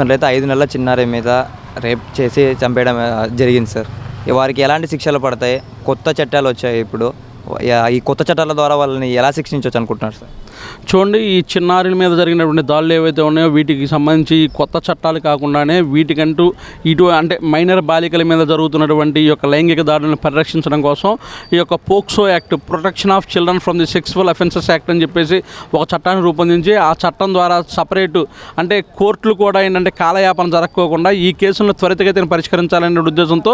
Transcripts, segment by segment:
అయితే ఐదు నెలల చిన్నారి మీద రేప్ చేసి చంపేయడం జరిగింది సార్. వారికి ఎలాంటి శిక్షలు పడతాయి? కొత్త చట్టాలు వచ్చాయి ఇప్పుడు. ఈ కొత్త చట్టాల ద్వారా వాళ్ళని ఎలా శిక్షించవచ్చు అనుకుంటున్నారు సార్? చూడండి ఈ చిన్నారుల మీద జరిగినటువంటి దాడులు ఏవైతే ఉన్నాయో వీటికి సంబంధించి కొత్త చట్టాలు కాకుండానే వీటికంటూ ఇటు అంటే మైనర్ బాలికల మీద జరుగుతున్నటువంటి ఈ యొక్క లైంగిక దాడులను పరిరక్షించడం కోసం ఈ యొక్క POCSO act protection of children from the sexual offences act అని చెప్పేసి ఒక చట్టాన్ని రూపొందించి ఆ చట్టం ద్వారా సపరేటు అంటే కోర్టులు కూడా ఏంటంటే కాలయాపన జరగకోకుండా ఈ కేసులను త్వరితగతిన పరిష్కరించాలనే ఉద్దేశంతో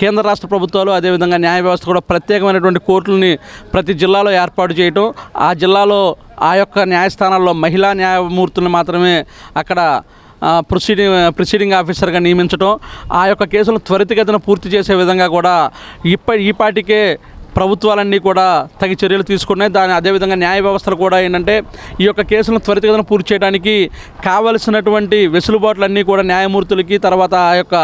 కేంద్ర రాష్ట్ర ప్రభుత్వాలు అదేవిధంగా న్యాయ వ్యవస్థ కూడా ప్రత్యేకమైనటువంటి కోర్టులని ప్రతి జిల్లాలో ఏర్పాటు చేయటం ఆ జిల్లాలో ఆ యొక్క న్యాయస్థానాల్లో మహిళా న్యాయమూర్తులను మాత్రమే అక్కడ ప్రొసీడింగ్ ప్రొసీడింగ్ ఆఫీసర్గా నియమించడం ఆ యొక్క కేసులను త్వరితగతిన పూర్తి చేసే విధంగా కూడా ఇప్ప ఈపాటికే ప్రభుత్వాలన్నీ కూడా తగి చర్యలు తీసుకున్నాయి. దాని అదేవిధంగా న్యాయ వ్యవస్థలు కూడా ఏంటంటే ఈ యొక్క కేసులను త్వరితగతిన పూర్తి చేయడానికి కావలసినటువంటి వెసులుబాట్లన్నీ కూడా న్యాయమూర్తులకి తర్వాత ఆ యొక్క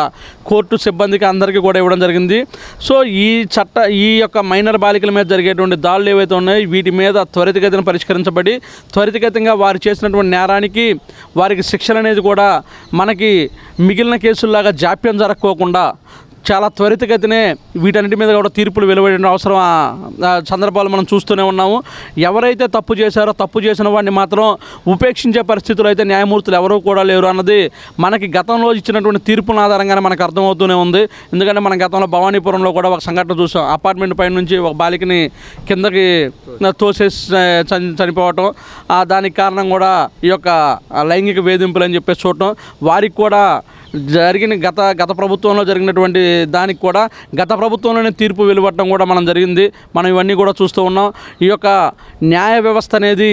కోర్టు సిబ్బందికి అందరికీ కూడా ఇవ్వడం జరిగింది. సో ఈ చట్ట ఈ యొక్క మైనర్ బాలికల మీద జరిగేటువంటి దాడులు ఏవైతే ఉన్నాయో వీటి మీద త్వరితగతిన పరిష్కరించబడి త్వరితగతిగా వారు చేసినటువంటి నేరానికి వారికి శిక్షలు అనేది కూడా మనకి మిగిలిన కేసుల్లాగా జాప్యం జరగకోకుండా చాలా త్వరితగతినే వీటన్నిటి మీద కూడా తీర్పులు వెలువడిన అవసరం సందర్భాలు మనం చూస్తూనే ఉన్నాము. ఎవరైతే తప్పు చేశారో తప్పు చేసిన వాడిని మాత్రం ఉపేక్షించే పరిస్థితులు అయితే న్యాయమూర్తులు ఎవరూ కూడా లేరు అన్నది మనకి గతంలో ఇచ్చినటువంటి తీర్పుల ఆధారంగానే మనకు అర్థమవుతూనే ఉంది. ఎందుకంటే మన గతంలో భవానీపురంలో కూడా ఒక సంఘటన చూసాం. అపార్ట్మెంట్ పై నుంచి ఒక బాలికని కిందకి తోసేసి చనిపోవటం. దానికి కారణం కూడా ఈ యొక్క లైంగిక వేధింపులు అని చెప్పేసి చూడటం. వారికి కూడా జరిగిన గత గత ప్రభుత్వంలో జరిగినటువంటి దానికి కూడా గత ప్రభుత్వంలోనే తీర్పు వెలువడటం కూడా మనం జరిగింది. మనం ఇవన్నీ కూడా చూస్తూ ఉన్నాం. ఈ యొక్క న్యాయ వ్యవస్థ అనేది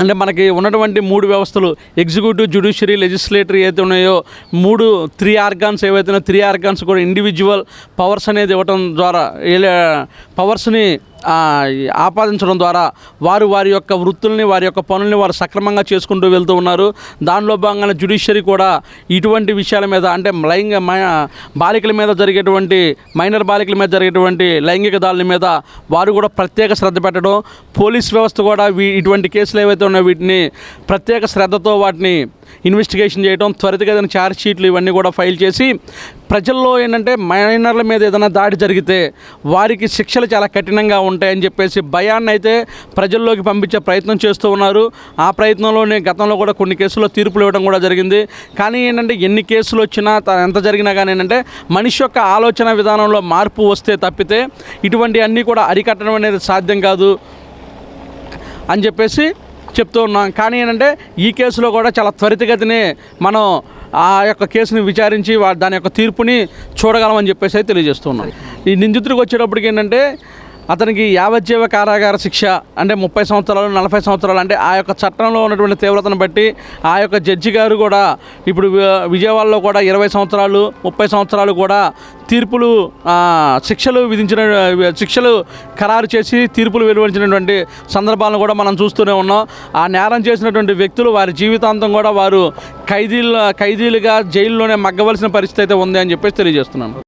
అంటే మనకి ఉన్నటువంటి మూడు వ్యవస్థలు ఎగ్జిక్యూటివ్ జ్యుడిషియరీ లెజిస్లేటరీ ఏదైతే ఉన్నాయో మూడు త్రీ ఆర్గాన్స్ ఏవైతే ఉన్నాయో త్రీ ఆర్గాన్స్ కూడా ఇండివిజువల్ పవర్స్ అనేది ఇవ్వటం ద్వారా పవర్స్ని ఆపాదించడం ద్వారా వారు వారి యొక్క వృత్తుల్ని వారి యొక్క పనుల్ని వారు సక్రమంగా చేసుకుంటూ వెళ్తూ ఉన్నారు. దానిలో భాగంగా జ్యుడిషియరీ కూడా ఇటువంటి విషయాల మీద అంటే లైంగ మై- బాలికల మీద జరిగేటువంటి మైనర్ బాలికల మీద జరిగేటువంటి లైంగిక దాడుల మీద వారు కూడా ప్రత్యేక శ్రద్ధ పెట్టడం. పోలీస్ వ్యవస్థ కూడా వీ ఇటువంటి కేసులు ఏవైతే ఉన్నాయో వీటిని ప్రత్యేక శ్రద్ధతో వాటిని ఇన్వెస్టిగేషన్ చేయడం త్వరితగతిన ఛార్జ్ షీట్లు ఇవన్నీ కూడా ఫైల్ చేసి ప్రజల్లో ఏంటంటే మైనర్ల మీద ఏదైనా దాడి జరిగితే వారికి శిక్షలు చాలా కఠినంగా ఉంటాయని చెప్పేసి భయాన్ని అయితే ప్రజల్లోకి పంపించే ప్రయత్నం చేస్తూ ఉన్నారు. ఆ ప్రయత్నంలోనే గతంలో కూడా కొన్ని కేసుల్లో తీర్పులు ఇవ్వడం కూడా జరిగింది. కానీ ఏంటంటే ఎన్ని కేసులు వచ్చినా ఎంత జరిగినా కానీ ఏంటంటే మనిషి యొక్క ఆలోచన విధానంలో మార్పు వస్తే తప్పితే ఇటువంటి అన్నీ కూడా అరికట్టడం అనేది సాధ్యం కాదు. అని చెప్పేసి చెప్తూ ఉన్నాం. కానీ ఏంటంటే ఈ కేసులో కూడా చాలా త్వరితగతినే మనం ఆ యొక్క కేసుని విచారించి వా- దాని యొక్క తీర్పుని చూడగలమని చెప్పేసి అయితే తెలియజేస్తున్నాం ఈ నిందితుడికి వచ్చేటప్పటికి ఏంటంటే అతనికి యావజ్జీవ కారాగార శిక్ష అంటే ముప్పై సంవత్సరాలు నలభై సంవత్సరాలు అంటే ఆ యొక్క చట్టంలో ఉన్నటువంటి తీవ్రతను బట్టి ఆ యొక్క జడ్జి గారు కూడా ఇప్పుడు విజయవాడలో కూడా ఇరవై సంవత్సరాలు ముప్పై సంవత్సరాలు కూడా తీర్పులు శిక్షలు విధించిన శిక్షలు ఖరారు చేసి తీర్పులు వెలువరించినటువంటి సందర్భాలను కూడా మనం చూస్తూనే ఉన్నాం. ఆ నేరం చేసినటువంటి వ్యక్తులు వారి జీవితాంతం కూడా వారు ఖైదీల ఖైదీలుగా జైల్లోనే మగ్గవలసిన పరిస్థితి అయితే ఉంది అని చెప్పేసి తెలియజేస్తున్నాను.